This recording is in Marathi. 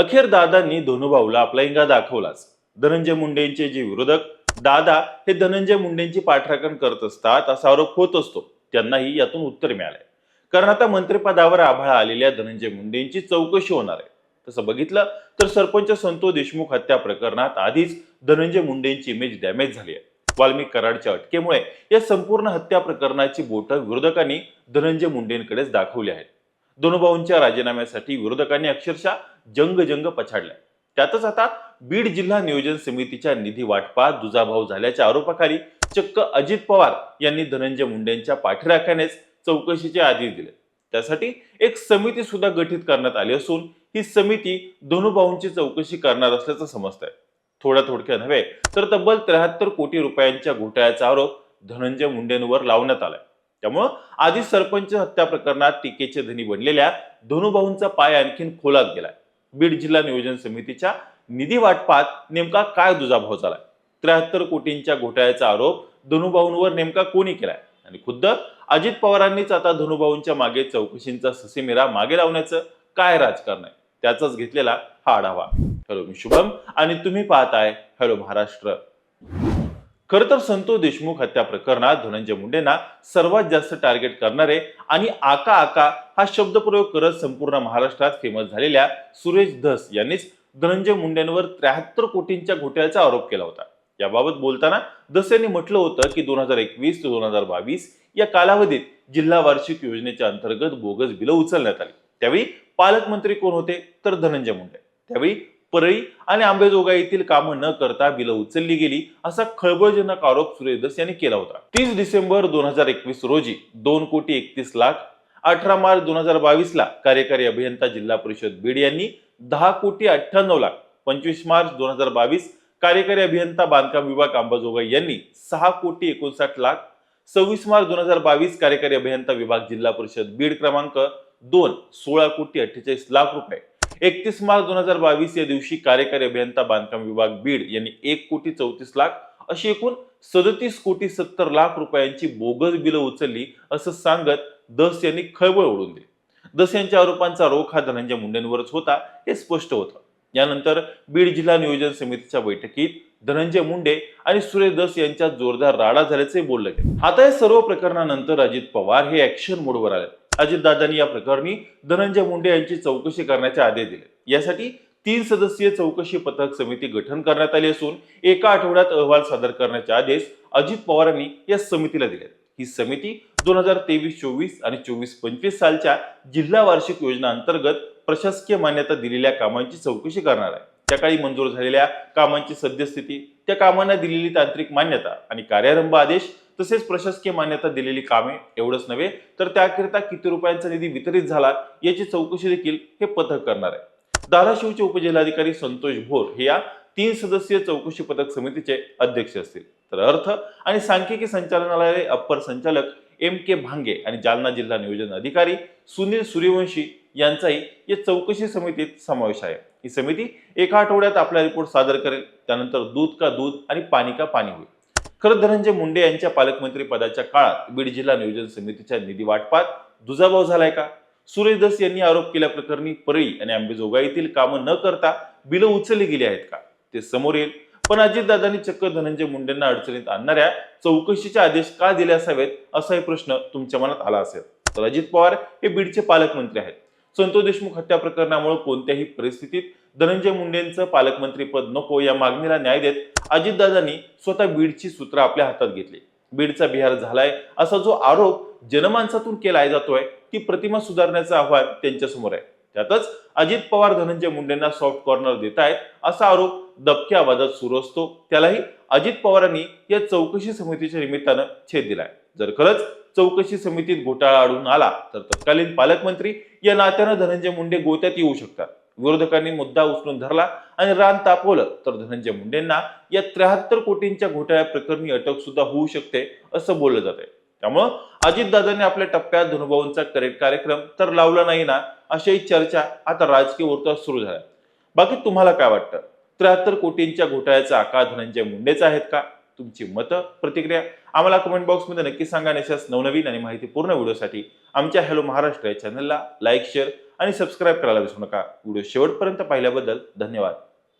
अखेर दादांनी धनुभाऊला आपला इंगा दाखवलाच. धनंजय मुंडेंचे जे विरोधक दादा हे धनंजय मुंडेंची पाठराखण करत असतात असा आरोप होत असतो. त्यांनाही यातून उत्तर मिळालंय. कारण आता मंत्रिपदावर आभाळा आलेल्या धनंजय मुंडेंची चौकशी होणार आहे. तसं बघितलं तर सरपंच संतोष देशमुख हत्या प्रकरणात आधीच धनंजय मुंडेंची इमेज डॅमेज झाली आहे. वाल्मिक कराडच्या अटकेमुळे या संपूर्ण हत्या प्रकरणाची बोटं विरोधकांनी धनंजय मुंडेंकडेच दाखवली आहेत. दोनोबाऊंच्या राजीनाम्यासाठी विरोधकांनी अक्षरशः जंग जंग पछाडलाय. त्यातच आता बीड जिल्हा नियोजन समितीच्या निधी वाटपात दुजाभाव झाल्याच्या आरोपाखाली चक्क अजित पवार यांनी धनंजय मुंडेंच्या पाठीराख्यानेच चौकशीचे आदेश दिले. त्यासाठी एक समिती सुद्धा गठीत करण्यात आली असून ही समिती दोनोभाऊंची चौकशी करणार असल्याचं समजत आहे थोड्या थोडक्या नव्हे तर तब्बल त्र्याहत्तर कोटी रुपयांच्या घोटाळ्याचा आरोप धनंजय मुंडेंवर लावण्यात आलाय. त्यामुळं आधी सरपंच हत्या प्रकरणात टीकेचे धनी बनलेल्या धनुभाऊंचा पाय आणखीन खोलात गेलाय. बीड जिल्हा नियोजन समितीच्या निधी वाटपात नेमका काय दुजाभाव झालाय? त्र्याहत्तर कोटींच्या घोटाळ्याचा आरोप धनुभाऊंवर नेमका कोणी केलाय? आणि खुद्द अजित पवारांनीच आता धनुभाऊंच्या मागे चौकशींचा ससेमिरा मागे लावण्याचं काय राजकारण आहे? त्याचाच घेतलेला हा आढावा. हॅलो मी शुभम आणि तुम्ही पाहताय हॅलो महाराष्ट्र. खर तर संतोष देशमुख हत्या प्रकरणात धनंजय मुंडेंना सर्वात जास्त टार्गेट करणारे आणि आका आका हा शब्दप्रयोग करत संपूर्ण महाराष्ट्रात फेमस झालेल्या सुरेश धस यांनीच धनंजय मुंडेंवर त्र्याहत्तर कोटींच्या घोटाळ्याचा आरोप केला होता. याबाबत बोलताना दस यांनी म्हटलं होतं की दोन हजार एकवीस ते दोन हजार बावीस या कालावधीत जिल्हा वार्षिक योजनेच्या अंतर्गत बोगस बिलं उचलण्यात आली. त्यावेळी पालकमंत्री कोण होते? तर धनंजय मुंडे. त्यावेळी परळी आणि आंबेजोगाईतील कामं न करता बिलं उचलली गेली असा खळबळजनक आरोप सुरेशदस यांनी केला होता. तीस डिसेंबर दोन हजार एकवीस रोजी दोन कोटी एकतीस लाख अठरा मार्च दोन हजार बावीस ला कार्यकारी अभियंता जिल्हा परिषद बीड यांनी दहा कोटी अठ्ठ्याण्णव लाख पंचवीस मार्च दोन हजार बावीस कार्यकारी अभियंता बांधकाम विभाग अंबाजोगाई यांनी सहा कोटी एकोणसाठ लाख सव्वीस मार्च दोन हजार बावीस कार्यकारी अभियंता विभाग जिल्हा परिषद बीड क्रमांक दोन सोळा कोटी अठ्ठेचाळीस लाख रुपये. एकतीस मार्च दोन हजार बावीस या दिवशी कार्यकारी अभियंता बांधकाम विभाग बीड यांनी एक कोटी चौतीस लाख अशी एकूण सदतीस कोटी सत्तर लाख रुपयांची बोगस बिलं उचलली असं सांगत दस यांनी खळबळ ओढून दिली. दस यांच्या आरोपांचा रोख हा धनंजय मुंडेंवरच होता हे स्पष्ट होतं. यानंतर बीड जिल्हा नियोजन समितीच्या बैठकीत धनंजय मुंडे आणि सुरेश दस यांच्यात जोरदार राडा झाल्याचे बोललं गेलं. आता या सर्व प्रकरणानंतर अजित पवार हे ऍक्शन मोडवर आले अजितदादांनी या प्रकरणी धनंजय मुंडे यांची चौकशी करण्याचे आदेश दिले. यासाठी तीन सदस्यीय चौकशी पथक समिती गठन करण्यात आली असून एका आठवड्यात अहवाल सादर करण्याचे आदेश अजित पवारांनी या समितीला दिले. ही समिती दोन हजार तेवीस चोवीस आणि चोवीस पंचवीस सालच्या जिल्हा वार्षिक योजना अंतर्गत प्रशासकीय मान्यता दिलेल्या कामांची चौकशी करणार आहे. त्या काळी मंजूर झालेल्या कामांची सद्यस्थिती त्या कामांना दिलेली तांत्रिक मान्यता आणि कार्यारंभ आदेश तसेच प्रशासकीय मान्यता दिलेली कामे एवढंच नव्हे तर त्याकरिता किती रुपयांचा निधी वितरित झाला याची चौकशी देखील हे पथक करणार आहे. धाराशिवचे उपजिल्हाधिकारी संतोष भोर हे या तीन सदस्यीय चौकशी पथक समितीचे अध्यक्ष असतील. तर अर्थ आणि सांख्यिकी संचालनालयाचे अप्पर संचालक एम के भांगे आणि जालना जिल्हा नियोजन अधिकारी सुनील सूर्यवंशी यांचाही या चौकशी समितीत समावेश आहे. ही समिती एका आठवड्यात आपला रिपोर्ट सादर करेल त्यानंतर दूध का दूध आणि पाणी का पाणी होईल. खरं धनंजय मुंडे यांच्या पालकमंत्री पदाच्या काळात बीड जिल्हा नियोजन समितीच्या निधी वाटपात दुजाभाव झालाय का? सुरेश दस यांनी आरोप केल्याप्रकरणी परळी आणि आंबेजोगाईतील कामं न करता बिलं उचलली गेली आहेत का? ते समोर येईल. पण अजितदादांनी चक्क धनंजय मुंडेंना अडचणीत आणणाऱ्या चौकशीचे आदेश का दिले असावेत असाही प्रश्न तुमच्या मनात आला असेल. तर अजित पवार हे बीडचे पालकमंत्री आहेत. संतोष देशमुख हत्या प्रकरणामुळे कोणत्याही परिस्थितीत धनंजय मुंडेंचं पालकमंत्रीपद नको या मागणीला न्याय देत अजितदादांनी स्वतः बीडची सूत्र आपल्या हातात घेतली. बीडचा बिहार झालाय असा जो आरोप जनमानसातून केला जातोय ती प्रतिमा सुधारण्याचं आव्हान त्यांच्यासमोर आहे. त्यातच अजित पवार धनंजय मुंडेंना सॉफ्ट कॉर्नर देत आहेत असा आरोप दबक्या आवाजात सुरू असतो. त्यालाही अजित पवारांनी या चौकशी समितीच्या निमित्तानं छेद दिलाय. जर खरंच चौकशी समितीत घोटाळा आढळून आला तर तत्कालीन पालकमंत्री या नात्यानं धनंजय मुंडे गोत्यात येऊ शकतात. विरोधकांनी मुद्दा उचलून धरला आणि रान तापवलं तर धनंजय मुंडेंना या त्र्याहत्तर कोटींच्या घोटाळ्या प्रकरणी अटक सुद्धा होऊ शकते असं बोललं जात आहे त्यामुळं अजितदादांनी आपल्या टप्प्यात धनुभाऊंचा करेक्ट कार्यक्रम तर लावला नाही ना अशाही चर्चा आता राजकीय वर्तुळात सुरू झाल्या. बाकी तुम्हाला काय वाटतं? त्र्याहत्तर कोटींच्या घोटाळ्याचा आकार धनंजय मुंडेचा आहेत का? तुमची मतं प्रतिक्रिया आम्हाला कमेंट बॉक्समध्ये नक्की सांगा. आणि अशाच नवनवीन आणि माहितीपूर्ण व्हिडिओसाठी आमच्या हॅलो महाराष्ट्र या चॅनलला लाईक शेअर आणि सबस्क्राईब करायला विसरू नका. व्हिडिओ शेवटपर्यंत पाहिल्याबद्दल धन्यवाद.